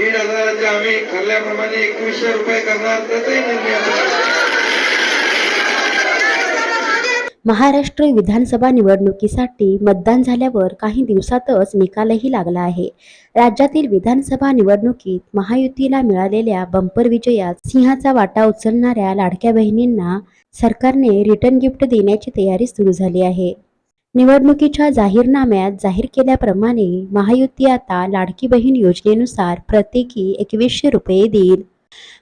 दीड हजाराचे आम्ही ठरल्याप्रमाणे एकवीसशे रुपये करणार त्याचाही निर्णय महाराष्ट्र विधानसभा निवडणुकीसाठी मतदान झाल्यावर काही दिवसातच निकालही लागला आहे. राज्यातील विधानसभा निवडणुकीत महायुतीला मिळालेल्या बंपर विजयात सिंहाचा वाटा उचलणाऱ्या लाडक्या बहिणींना सरकारने रिटर्न गिफ्ट देण्याची तयारी सुरू झाली आहे. निवडणुकीच्या जाहीरनाम्यात जाहीर केल्याप्रमाणे महायुती आता लाडकी बहीण योजनेनुसार प्रत्येकी एकवीसशे रुपये देईल.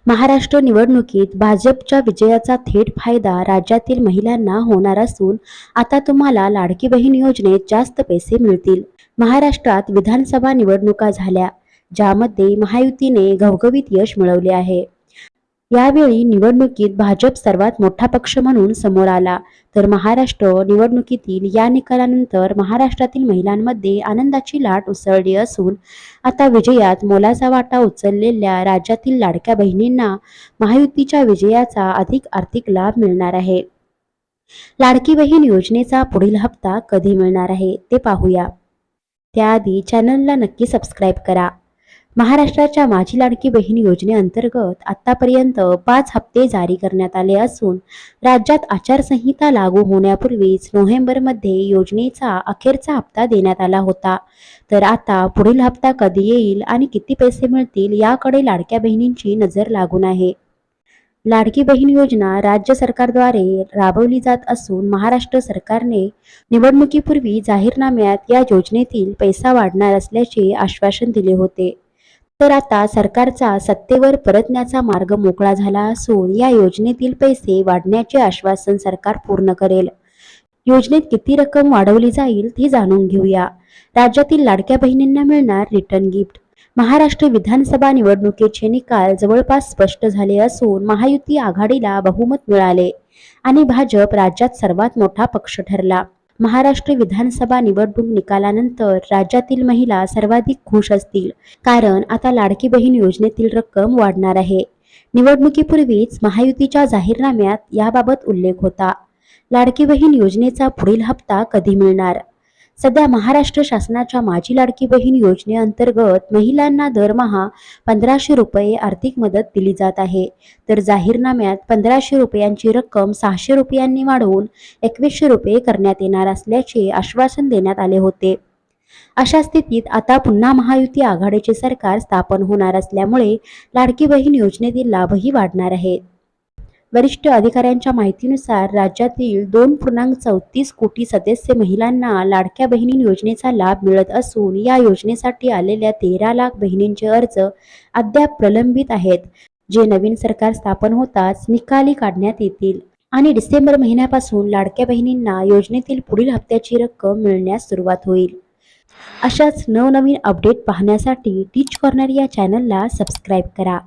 महाराष्ट्र निवडणुकीत भाजपच्या विजयाचा थेट फायदा राज्यातील महिलांना होणार असून आता तुम्हाला लाडकी बहीण योजनेत जास्त पैसे मिळतील. महाराष्ट्रात विधानसभा निवडणुका झाल्या ज्यामध्ये महायुतीने घवघवीत यश मिळवले आहे. यावेळी निवडणुकीत भाजप सर्वात मोठा पक्ष म्हणून समोर आला. तर महाराष्ट्र निवडणुकीतील या निकालानंतर महाराष्ट्रातील महिलांमध्ये आनंदाची लाट उसळली असून आता विजयात मोलाचा वाटा उचललेल्या राज्यातील लाडक्या बहिणींना महायुतीच्या विजयाचा अधिक आर्थिक लाभ मिळणार आहे. लाडकी बहीण योजनेचा पुढील हप्ता कधी मिळणार आहे ते पाहूया. त्याआधी चॅनलला नक्की सबस्क्राईब करा. महाराष्ट्राच्या माझी लाडकी बहीण योजनेअंतर्गत आतापर्यंत पाच हप्ते जारी करण्यात आले असून राज्यात आचारसंहिता लागू होण्यापूर्वीच नोव्हेंबरमध्ये योजनेचा अखेरचा हप्ता देण्यात आला होता. तर आता पुढील हप्ता कधी येईल आणि किती पैसे मिळतील याकडे लाडक्या बहिणींची नजर लागून आहे. लाडकी बहीण योजना राज्य सरकारद्वारे राबवली जात असून महाराष्ट्र सरकारने निवडणुकीपूर्वी जाहीरनाम्यात या योजनेतील पैसा वाढणार असल्याचे आश्वासन दिले होते. तर आता सरकारचा सत्तेवर परतण्याचा मार्ग मोकळा झाला असून या योजनेतील पैसे वाढण्याचे आश्वासन सरकार पूर्ण करेल. योजनेत किती रक्कम वाढवली जाईल ते जाणून घेऊया. राज्यातील लाडक्या बहिणींना मिळणार रिटर्न गिफ्ट महाराष्ट्र विधानसभा निवडणुकीचे निकाल जवळपास स्पष्ट झाले असून महायुती आघाडीला बहुमत मिळाले आणि भाजप राज्यात सर्वात मोठा पक्ष ठरला. महाराष्ट्र विधानसभा निवडणूक निकालानंतर राज्यातील महिला सर्वाधिक खुश असतील. कारण आता लाडकी बहीण योजनेतील रक्कम वाढणार आहे. निवडणुकीपूर्वीच महायुतीच्या जाहीरनाम्यात याबाबत उल्लेख होता. लाडकी बहीण योजनेचा पुढील हप्ता कधी मिळणार? सध्या महाराष्ट्र शासनाच्या माझी लाडकी बहीण योजनेअंतर्गत महिलांना दरमहा पंधराशे रुपये आर्थिक मदत दिली जात आहे. तर जाहीरनाम्यात पंधराशे रुपयांची रक्कम सहाशे रुपयांनी वाढवून एकवीसशे रुपये करण्यात येणार असल्याचे आश्वासन देण्यात आले होते. अशा स्थितीत आता पुन्हा महायुती आघाडीचे सरकार स्थापन होणार असल्यामुळे लाडकी बहीण योजनेतील लाभही वाढणार आहेत. वरिष्ठ अधिकाऱ्यांच्या माहितीनुसार राज्यातील दोन पूर्णांक चौतीस कोटी सदस्य महिलांना लाडक्या बहिणी योजनेचा लाभ मिळत असून या योजनेसाठी आलेल्या तेरा लाख बहिणींचे अर्ज अद्याप प्रलंबित आहेत. जे नवीन सरकार स्थापन होताच निकाली काढण्यात येतील आणि डिसेंबर महिन्यापासून लाडक्या बहिणींना योजनेतील पुढील हप्त्याची रक्कम मिळण्यास सुरुवात होईल. अशाच नवनवीन अपडेट पाहण्यासाठी टीच कॉर्नर या चॅनलला सबस्क्राईब करा.